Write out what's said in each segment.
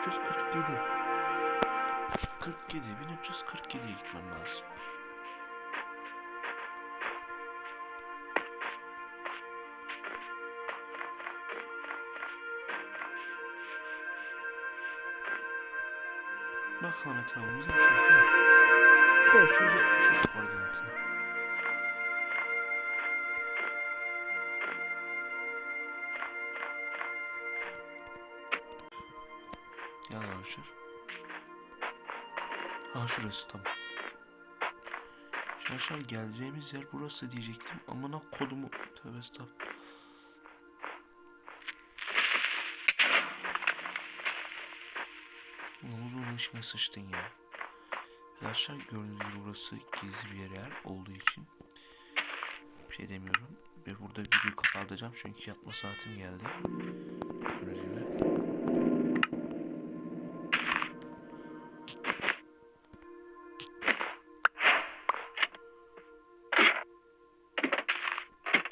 1347. 47 1347'ye gitmem lazım. Bakalım etrafımıza bir şey yok. değil mi? Evet şu, şu, şu koordinatına. Gel arkadaşlar. Ha şurası tamam. Şaşar geleceğimiz yer burası diyecektim. Amına kodumu. Tövbe estağfurullah. Onun içine sıçtın ya. Arkadaşlar gördüğünüz gibi burası gizli bir yer olduğu için bir şey demiyorum. Ve burada videoyu kapatacağım çünkü yatma saatim geldi. Gördüğünüz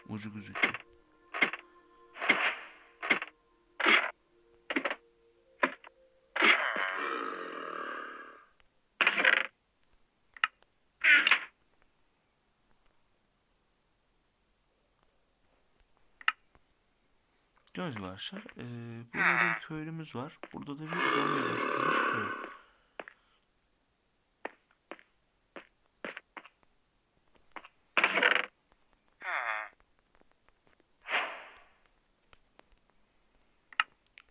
Ucu gözüküyor. Gördüğünüz arkadaşlar. eee, burada da bir köylümüz var. Burada da bir zombi dönüştürmüş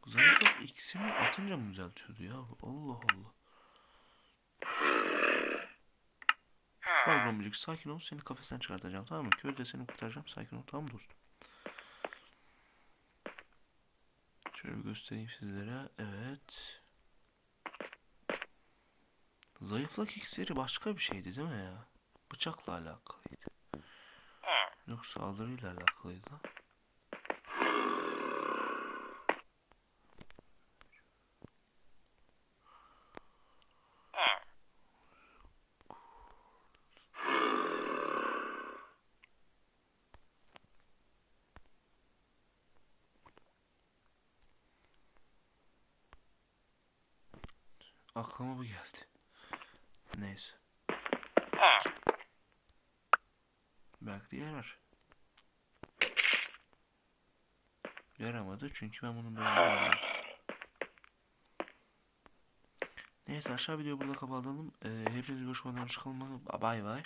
Zayıflık ikisini atınca mı düzeltiyordu ya? Allah Allah. Bak zombicik sakin ol seni kafesten çıkartacağım tamam mı? Köyde seni kurtaracağım sakin ol tamam mı dostum? Şöyle bir göstereyim sizlere. Evet. Zayıflık iksiri başka bir şeydi değil mi ya? Bıçakla alakalıydı. Yok saldırıyla alakalıydı lan. Aklıma bu geldi. Neyse. Belki de yarar. Yaramadı çünkü ben bunu böyle Neyse aşağı videoyu burada kapatalım. Ee, hepiniz görüşmeden çıkalım. Bay bay.